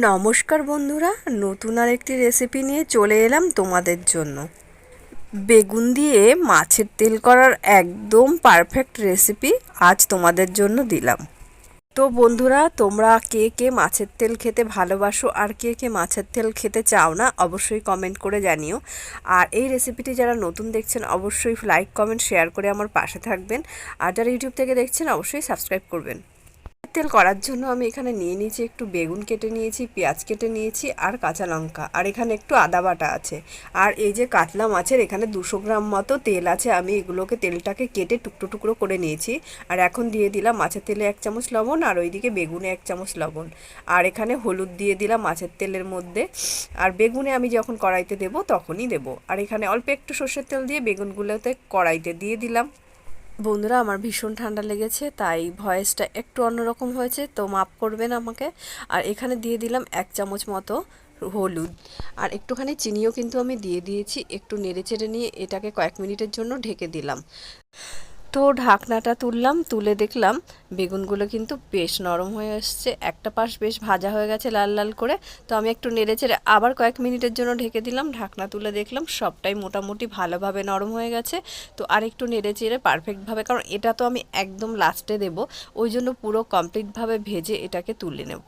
নমস্কার বন্ধুরা, নতুন আর একটি রেসিপি নিয়ে চলে এলাম তোমাদের জন্য। বেগুন দিয়ে মাছের তেল করার একদম পারফেক্ট রেসিপি আজ তোমাদের জন্য দিলাম। তো বন্ধুরা, তোমরা কে কে মাছের তেল খেতে ভালোবাসো আর কে কে মাছের তেল খেতে চাও না, অবশ্যই কমেন্ট করে জানিও। আর এই রেসিপিটি যারা নতুন দেখছেন, অবশ্যই লাইক কমেন্ট শেয়ার করে আমার পাশে থাকবেন। আর যারা ইউটিউব থেকে দেখছেন, অবশ্যই সাবস্ক্রাইব করবেন। তেল করার জন্য আমি এখানে নিয়ে নিয়েছি একটু বেগুন কেটে নিয়েছি, পেঁয়াজ কেটে নিয়েছি আর কাঁচা লঙ্কা। আর এখানে একটু আদা বাটা আছে। আর এই যে কাতলা মাছের এখানে দুশো গ্রাম মতো তেল আছে। আমি এগুলোকে তেলটাকে কেটে টুকরো টুকরো করে নিয়েছি। আর এখন দিয়ে দিলাম মাছের তেলে এক চামচ লবণ আর ওইদিকে বেগুনে এক চামচ লবণ। আর এখানে হলুদ দিয়ে দিলাম মাছের তেলের মধ্যে। আর বেগুনে আমি যখন কড়াইতে দেবো তখনই দেবো। আর এখানে অল্প একটু সর্ষের তেল দিয়ে বেগুনগুলোতে কড়াইতে দিয়ে দিলাম। বন্ধুরা, আমার ভীষণ ঠান্ডা লেগেছে, তাই ভয়েসটা একটু অন্যরকম হয়েছে, তো মাপ করবেন আমাকে। আর এখানে দিয়ে দিলাম এক চামচ মতো হলুদ। আর একটুখানি চিনিও কিন্তু আমি দিয়ে দিয়েছি, একটু নেড়ে চেড়ে নিয়ে এটাকে কয়েক মিনিটের জন্য ঢেকে দিলাম। তো ঢাকনাটা তুললাম, তুলে দেখলাম বেগুনগুলো কিন্তু বেশ নরম হয়ে এসছে একটা পাশ বেশ ভাজা হয়ে গেছে লাল লাল করে। তো আমি একটু নেড়ে চেড়ে আবার কয়েক মিনিটের জন্য ঢেকে দিলাম, ঢাকনা তুলে দেখলাম সবটাই মোটামুটি ভালোভাবে নরম হয়ে গেছে। তো আর একটু নেড়ে চেড়ে পারফেক্টভাবে কারণ এটা তো আমি একদম লাস্টে দেব, ওই জন্য পুরো কমপ্লিটভাবে ভেজে এটাকে তুলে নেব।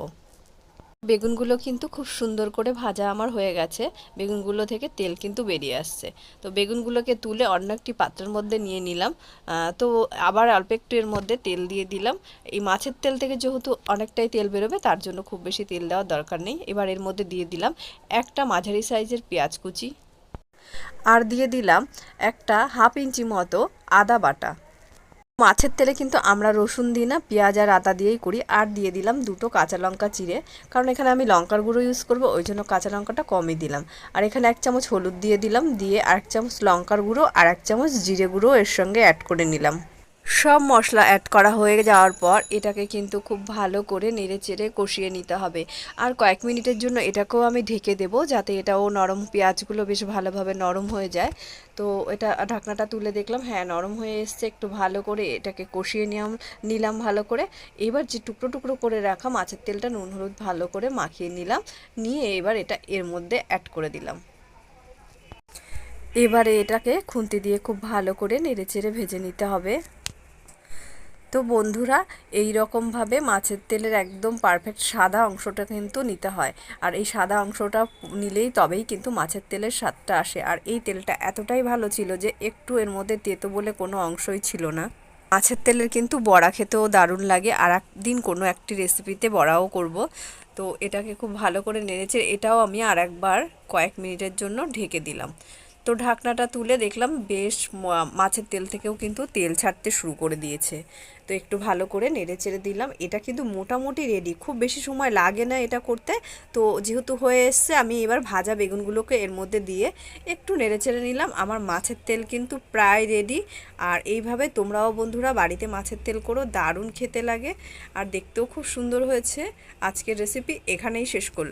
বেগুনগুলো কিন্তু খুব সুন্দর করে ভাজা আমার হয়ে গেছে। বেগুনগুলো থেকে তেল কিন্তু বেরিয়ে আসছে। তো বেগুনগুলোকে তুলে অন্য একটি পাত্রের মধ্যে নিয়ে নিলাম। তো আবার অল্প একটু এর মধ্যে তেল দিয়ে দিলাম। এই মাছের তেল থেকে যেহেতু অনেকটাই তেল বেরোবে, তার জন্য খুব বেশি তেল দেওয়ার দরকার নেই। এবার এর মধ্যে দিয়ে দিলাম একটা মাঝারি সাইজের পেঁয়াজ কুচি। আর দিয়ে দিলাম একটা হাফ ইঞ্চি মতো আদা বাটা। মাছের তেলে কিন্তু আমরা রসুন দিই না, পেঁয়াজ আর আদা দিয়েই করি। আর দিয়ে দিলাম দুটো কাঁচা লঙ্কা চিড়ে। কারণ এখানে আমি লঙ্কার গুঁড়ো ইউজ করব, ওই জন্য কাঁচা লঙ্কাটা কমই দিলাম। আর এখানে এক চামচ হলুদ দিয়ে দিলাম, দিয়ে আর এক চামচ লঙ্কার গুঁড়ো আর এক চামচ জিরে গুঁড়ো এর সঙ্গে অ্যাড করে নিলাম। সব মশলা অ্যাড করা হয়ে যাওয়ার পর এটাকে কিন্তু খুব ভালো করে নেড়ে চেড়ে কষিয়ে নিতে হবে। আর কয়েক মিনিটের জন্য এটাকেও আমি ঢেকে দেবো যাতে এটাও নরম পেঁয়াজগুলো বেশ ভালোভাবে নরম হয়ে যায়। তো এটা ঢাকনাটা তুলে দেখলাম হ্যাঁ নরম হয়ে এসছে, একটু ভালো করে এটাকে কষিয়ে নিলাম নিলাম ভালো করে। এবার যে টুকরো টুকরো করে রাখা মাছের তেলটা নুন, হলুদ ভালো করে মাখিয়ে নিলাম, নিয়ে এবার এটা এর মধ্যে অ্যাড করে দিলাম। এবারে এটাকে খুন্তি দিয়ে খুব ভালো করে নেড়ে চেড়ে ভেজে নিতে হবে। তো বন্ধুরা এই রকমভাবে মাছের তেলের একদম পারফেক্ট সাদা অংশটা কিন্তু নিতে হয়। আর এই সাদা অংশটা নিলেই তবেই কিন্তু মাছের তেলের স্বাদটা আসে। আর এই তেলটা এতটাই ভালো ছিল যে একটু এর মধ্যে তেতো বলে কোনো অংশই ছিল না। মাছের তেলের কিন্তু বড়া খেতেও দারুণ লাগে। আর একদিন কোনো একটি রেসিপিতে বড়াও করব। তো এটাকে খুব ভালো করে নেড়েছে এটাও আমি আর একবার কয়েক মিনিটের জন্য ঢেকে দিলাম। তো ঢাকনাটা তুলে দেখলাম বেশ মাছের তেল থেকেও কিন্তু তেল ছাড়তে শুরু করে দিয়েছে। তো একটু ভালো করে নেড়ে চেড়ে দিলাম। এটা কিন্তু মোটামুটি রেডি খুব বেশি সময় লাগে না এটা করতে। তো যেহেতু হয়ে এসছে, আমি এবার ভাজা বেগুনগুলোকে এর মধ্যে দিয়ে একটু নেড়ে চেড়ে নিলাম। আমার মাছের তেল কিন্তু প্রায় রেডি আর এইভাবে তোমরাও বন্ধুরা বাড়িতে মাছের তেল করো, দারুণ খেতে লাগে। আর দেখতেও খুব সুন্দর হয়েছে। আজকের রেসিপি এখানেই শেষ করলাম।